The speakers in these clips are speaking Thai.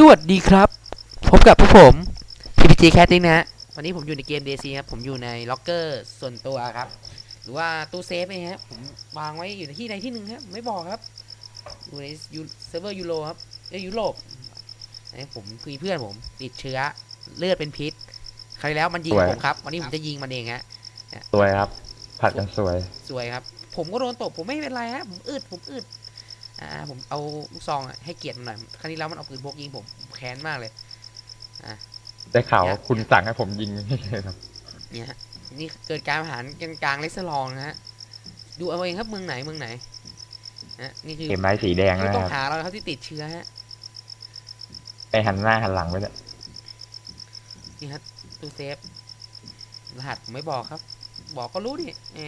สวัสดีครับ พบกับพวกผม PPG Catting นะฮะ วันนี้ผมอยู่ในเกม DC ครับ ผมอยู่ในล็อกเกอร์ส่วนตัวครับ หรือว่าตู้เซฟนะฮะ ผมวางไว้อยู่ในที่ใดที่หนึ่งครับ ไม่บอกครับ อยู่ในยูเซิร์ฟเวอร์ยูโรครับเอ้ยยุโรปอันนี้ผมคุยเพื่อนผมติดเชื้อเลือดเป็นพิษคราวที่แล้วมันยิงสวย ผมครับ วันนี้ผมจะยิงมันเองฮะ สวยครับ ผัดกันสวย สวยครับ ผมก็โดนตบผมไม่เป็นไรฮะ ผมอึดผมอึด อ่าผมเอาลูกซองอะให้เกียรติมันหน่อยครั้งที่แล้วมันเอาปืนพกยิงผมผมแค้นมากเลยได้ข่าวเนี่ยว่าคุณสั่งให้ผมยิงไม่ใช่ครับเนี่ยฮะนี่เกิดการประหารกลางกลางเลสลองนะฮะดูเอาเองครับเมืองไหนเมืองไหนนะนี่คือเข็มไม้สีแดงไม่นะต้องครับหาเราครับที่ติดเชื้อฮะไปหันหน้าหันหลังไปเนี่ยนี่ฮะตู้เซฟรหัสผมไม่บอกครับ บอกก็รู้ดิแหม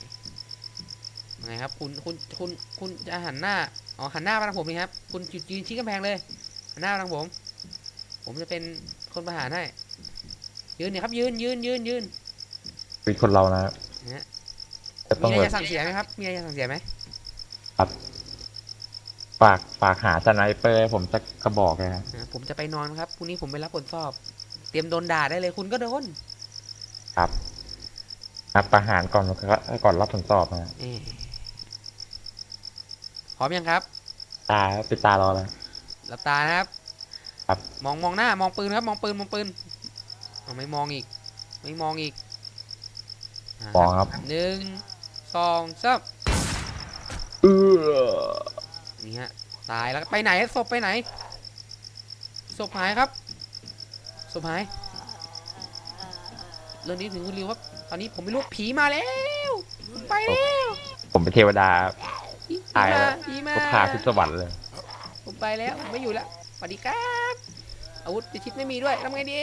ยัง ไงครับ คุณคุณคุณคุณจะหันหน้าอ๋อหันหน้ามาทางผมนี่ครับ คุณยืนยืนชี้กำแพงเลยหันหน้ามาทางผม ผมจะเป็นคนประหารให้ยืนเนี่ยครับ ยืนยืนยืนยืนคือคนเรานะครับเนี่ยจะต้มีองอะไรแบบจะสั่งเสียไหมครับมีอะไรจะสั่งเสียไหมฝากฝากหาสไนเปอร์ให้ผมสักกระบอกเลยครับอ่าผมจะไปนอนครับพรุ่งนี้ผมไปรับผลสอบ เตรียมโดนด่าได้เลย คุณก็โดนครับครับประหารก่อนก่อนรับผลสอบนะเอ่อ พร้อมยังครับ ตาปิดตารอแล้ว หลับตานะครับ ครับ มองมองหน้ามองปืนครับ มองปืนมองปืนเอาไม่มองอีก ไม่มองอีกามองครับหนึ่งสองสามเออนี่ฮะตายแล้วไปไหนศพไปไหนศพหายครับศพหายเรื่องนี้ถึงคุณริวครับตอนนี้ผมไม่รู้ผีมาแล้วผมไปแล้วผมเป็นเทวดาผี ตายแล้มาวผีมาก็พาขึ้นสวรรค์เลย ผมไปแล้วผมไม่อยู่แล้วสวัสดีครับ อาวุธพิชิตไม่มีด้วยทำไงดี